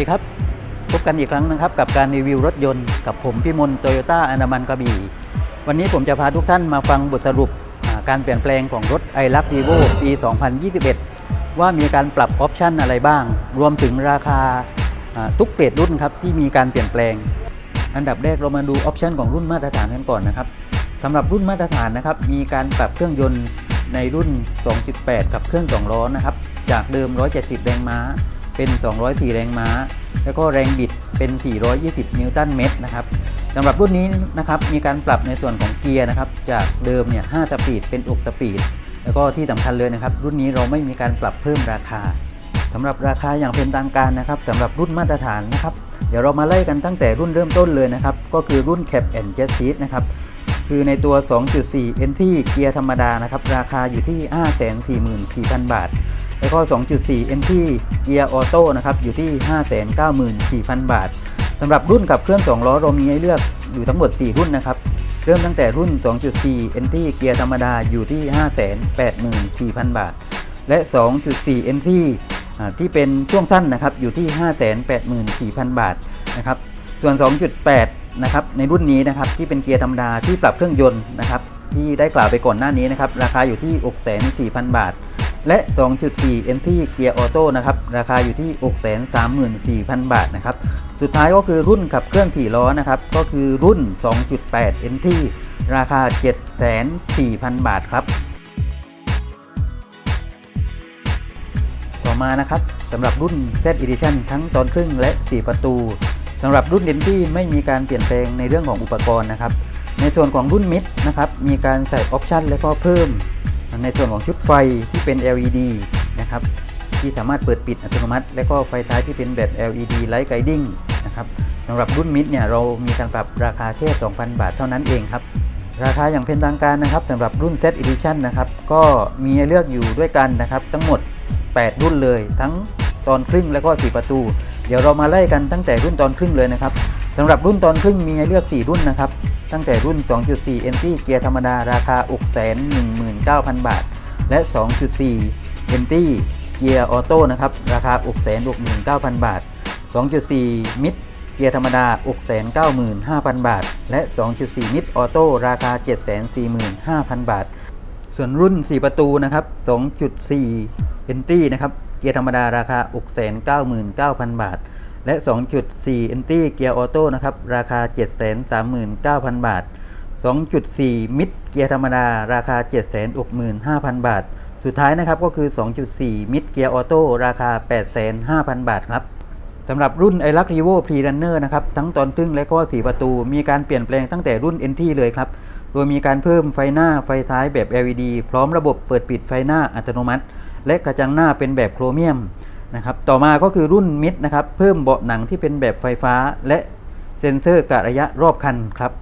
ดีครับ พบกันอีกครั้งนะครับ กับการรีวิวรถยนต์กับผมพี่มนโตโยต้าอนามันกระบี่ วันนี้ผมจะพาทุกท่านมาฟังบทสรุปการเปลี่ยนแปลงของรถไอรักวีโวปี 2021 ว่ามีการปรับออปชันอะไรบ้าง รวมถึงราคาอ่าทุกเกรดรุ่นครับที่มีการเปลี่ยนแปลง อันดับแรกเรามาดูออปชันของรุ่นมาตรฐานกันก่อนนะครับสำหรับรุ่นมาตรฐานนะครับมีการปรับเครื่องยนต์ในรุ่น 2.8 กับเครื่อง2ล้อนะครับ จากเดิม 170 แรงม้า เป็น 204 แรงม้า แล้วก็แรงบิดเป็น 420 นิวตันเมตรนะครับสำหรับรุ่นนี้นะครับมีการปรับในส่วนของเกียร์นะครับจากเดิมเนี่ย 5 สปีดเป็น 6 สปีด แล้วก็ที่สำคัญเลยนะครับ รุ่นนี้เราไม่มีการปรับเพิ่มราคาสำหรับราคาอย่างเป็นทางการนะครับสำหรับรุ่นมาตรฐานนะครับ เดี๋ยวเรามาไล่กันตั้งแต่รุ่นเริ่มต้นเลยนะครับ ก็คือรุ่น Cap and Jet Seat นะครับคือในตัว 2.4 NT เกียร์ธรรมดานะครับ ราคาอยู่ที่ 544,000 บาท แล้วก็ 2.4 NT เกียร์ออโต้นะครับอยู่ที่ 594,000 บาทสำหรับรุ่นกับเครื่อง 2 ล้อเรามีให้เลือกอยู่ทั้งหมด 4 รุ่นนะครับ เริ่มตั้งแต่รุ่น 2.4 NT เกียร์ธรรมดาอยู่ที่ 584,000 บาท และ 2.4 NT ที่เป็นช่วงสั้นนะครับอยู่ที่ 584,000 บาทนะครับ ส่วน 2.8 นะครับในรุ่นนี้นะครับที่เป็นเกียร์ธรรมดาที่ปรับเครื่องยนต์นะครับที่ได้กล่าวไปก่อนหน้านี้นะครับราคาอยู่ที่604,000 บาท และ 2.4 NT เกียร์ออโต้นะครับ ราคาอยู่ที่ 634,000 บาทนะครับ สุดท้ายก็คือรุ่นขับเคลื่อน 4 ล้อนะครับ ก็คือรุ่น 2.8 NT ราคา 704,000 บาทครับ ต่อมานะครับสำหรับรุ่น Z Edition ทั้งตอนครึ่งและ 4 ประตูสำหรับรุ่นเดนที่ไม่มีการเปลี่ยนแปลงในเรื่องของอุปกรณ์นะครับ ในส่วนของรุ่นมิดนะครับ มีการใส่ออปชันและก็เพิ่ม ในส่วนของชุดไฟที่เป็น LED นะครับที่สามารถเปิดปิดอัตโนมัติ และก็ไฟท้ายที่เป็นแบบ LED Light Guiding นะครับสำหรับรุ่นมิดเนี่ยเรามีการปรับราคาแค่ 2,000 บาทเท่านั้นเองครับ ราคาอย่างเป็นทางการนะครับสำหรับรุ่น Z Edition นะครับก็มีเลือกอยู่ด้วยกันนะครับทั้งหมด 8 รุ่นเลย ทั้งตอนครึ่งแล้วก็ 4 ประตู เดี๋ยวเรามาไล่กันตั้งแต่รุ่นตอนครึ่งเลยนะครับสำหรับรุ่นตอนครึ่งมีให้เลือก 4 รุ่นนะครับ ตั้งแต่รุ่น 2.4 NT เกียร์ธรรมดาราคา 619,000 บาท และ 2.4 NT เกียร์ออโต้นะครับราคา 669,000 บาท 2.4 มิดเกียร์ธรรมดา 695,000 บาท และ 2.4 มิดออโต้ราคา 745,000 บาท ส่วนรุ่น 4 ประตูนะครับ 2.4 Entry นะครับเกียร์ธรรมดาราคา 699,000 บาท และ 2.4 Entry เกียร์ออโต้นะครับ ราคา 739,000 บาท 2.4มิดเกียร์ธรรมดา ราคา 765,000 บาท สุดท้ายนะครับก็คือ 2.4มิดเกียร์ออโต้ราคา 85,000 บาทครับสำหรับรุ่นไอรักรีโวพรีรันเนอร์นะครับ ทั้งตอนครึ่งและก็4ประตู มีการเปลี่ยนแปลงตั้งแต่รุ่น NT เลยครับ โดยมีการเพิ่มไฟหน้าไฟท้ายแบบ LED พร้อมระบบเปิดปิดไฟหน้าอัตโนมัติ และกระจังหน้าเป็นแบบโครเมียม นะครับต่อมาก็คือรุ่นมิดนะครับเพิ่มเบาะหนังที่เป็นแบบไฟฟ้า และเซ็นเซอร์กะระยะรอบคันครับ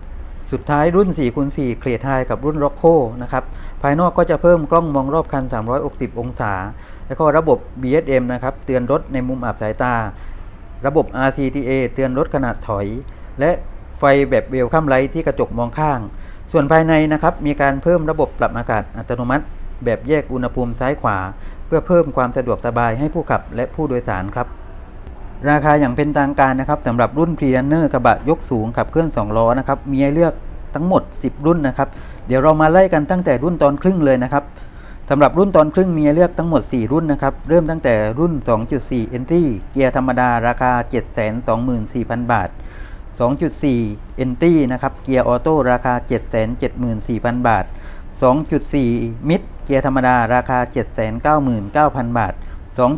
สุดท้ายรุ่น4คูณ4เคลียร์ไทกับรุ่น r o c โ o นะครับ ภายนอกก็จะเพิ่มกล้องมองรอบคัน 360 องศา แล้วก็ระบบ BSM นะครับ เตือนรถในมุมอับสายตา ระบบ RCTA เตือนรถขณะถอย และไฟแบบเวลคัมไลท์ที่กระจกมองข้าง ส่วนภายในนะครับ มีการเพิ่มระบบปรับอากาศอัตโนมัติ แบบแยกอุณหภูมิซ้ายขวา เพื่อเพิ่มความสะดวกสบายให้ผู้ขับและผู้โดยสารครับ ราคาอย่างเป็นทางการนะครับสำหรับรุ่น p r e r u n n e r กระบะยกสูงขับเคลื่อน2ล้อนะครับมีให้เลือกทั้งหมด 10 รุ่นนะครับเดี๋ยวเรามาไล่กันตั้งแต่รุ่นตอนครึ่งเลยนะครับสำหรับรุ่นตอนครึ่งมีให้เลือกทั้งหมด 4 รุ่นนะครับ เริ่มตั้งแต่รุ่น 2.4 Entry เกียร์ธรรมดาราคา 724,000 บาท 2.4 Entry นะครับ เกียร์ออโต้ราคา 774,000 บาท 2.4 มิดเกียร์ธรรมดาราคา 799,000 บาท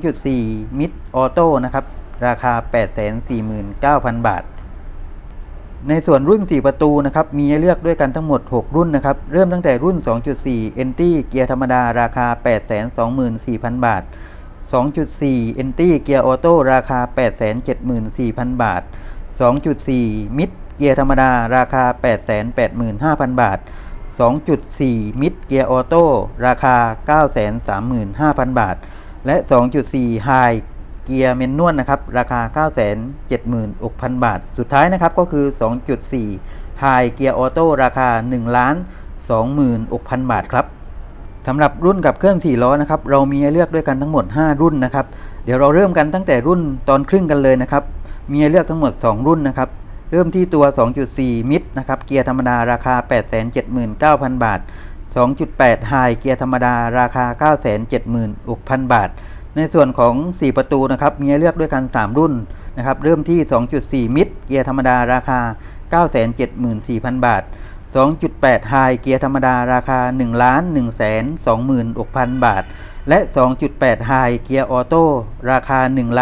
2.4 มิดออโต้นะครับ ราคา 849,000 บาท ในส่วนรุ่น 4 ประตูนะครับ มีให้เลือกด้วยกันทั้งหมด 6 รุ่นนะครับ เริ่มตั้งแต่รุ่น 2.4 Entry เกียร์ธรรมดาราคา 824,000 บาท 2.4 Entry เกียร์ออโต้ราคา 874,000 บาท 2.4 มิดเกียร์ธรรมดาราคา 885,000 บาท 2.4 มิดเกียร์ออโต้ราคา 935,000 บาท และ 2.4ไฮเกียร์เมนนวลนะครับ ราคา 976,000 บาท สุดท้ายนะครับก็คือ 2.4ไฮเกียร์ออโต้ราคา 1 ล้าน26,000 บาทครับสำหรับรุ่นกับเครื่อง4ล้อนะครับเรามีให้เลือกด้วยกันทั้งหมด 5 รุ่นนะครับ เดี๋ยวเราเริ่มกันตั้งแต่รุ่นตอนครึ่งกันเลยนะครับ มีให้เลือกทั้งหมด 2 รุ่นนะครับ เริ่มที่ตัว 2.4 มิดนะครับ เกียร์ธรรมดาราคา 879,000 บาท 2.8 ไฮเกียร์ธรรมดาราคา 976,000 บาท ในส่วนของ 4 ประตูนะครับ มีให้เลือกด้วยกัน 3 รุ่นนะครับ เริ่มที่ 2.4 มิดเกียร์ธรรมดาราคา 974,000 บาท 2.8 ไฮเกียร์ธรรมดาราคา 1 1 2 6 0 0 0 บาท และ 2.8 ไฮเกียร์ออโต้ราคา 1 1 7 6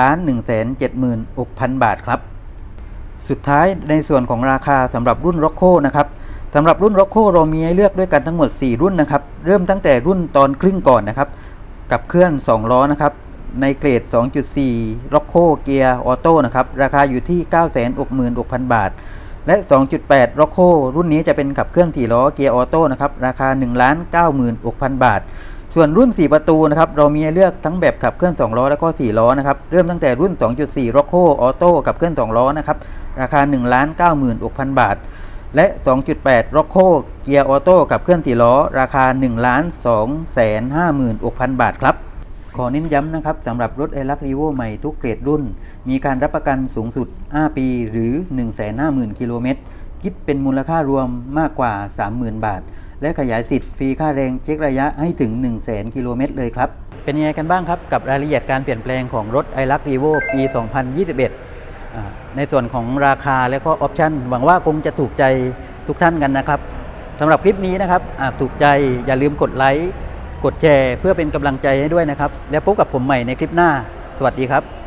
0 0 0 บาทครับ สุดท้ายในส่วนของราคาสำหรับรุ่น r o c c o นะครับสำหรับรุ่น r o c c o เรามีให้เลือกด้วยกันทั้งหมด 4 รุ่นนะครับ เริ่มตั้งแต่รุ่นตอนครึ่งก่อนนะครับ กับเครื่อง 2 ล้อนะครับ ในเกรด 2.4 r o c c o เกียร์ออโต้นะครับ ราคาอยู่ที่ 966,000 บาท และ 2.8 r o c c o รุ่นนี้จะเป็นขับเคลื่อน4ล้อเกียร์ออโต้นะครับ ราคา 1,96,000 บาท ส่วนรุ่น 4 ประตูนะครับเรามีให้เลือกทั้งแบบขับเคลื่อน 2 ล้อแล้วก็ 4 ล้อนะครับเริ่มตั้งแต่รุ่น 2.4 r o c c o Auto กับเคลื่อน 2 ล้อนะครับราคา 1,96,000 บาท และ 2.8 r o c c o เกียร์ออโต้กับเคลื่อน 4 ล้อ ราคา 1,256,000 บาทครับขอเน้นย้ำนะครับสำหรับรถไอรักรีโวใหม่ทุกเกรดรุ่น มีการรับประกันสูงสุด 5 ปี หรือ 150,000 กิโลเมตร คิดเป็นมูลค่ารวมมากกว่า 30,000 บาท และขยายสิทธิ์ฟรีค่าแรงเช็คระยะให้ถึง 100,000กิโลเมตรเลยครับ เป็นยังไงกันบ้างครับกับรายละเอียดการเปลี่ยนแปลงของรถไอรักรีโวปี 2021อ่าในส่วนของราคาและก็ออปชั่นหวังว่าคงจะถูกใจทุกท่านกันนะครับสำหรับคลิปนี้นะครับหากถูกใจอย่าลืมกดไลค์กดแชร์เพื่อเป็นกำลังใจให้ด้วยนะครับ แล้วพบกับผมใหม่ในคลิปหน้า สวัสดีครับ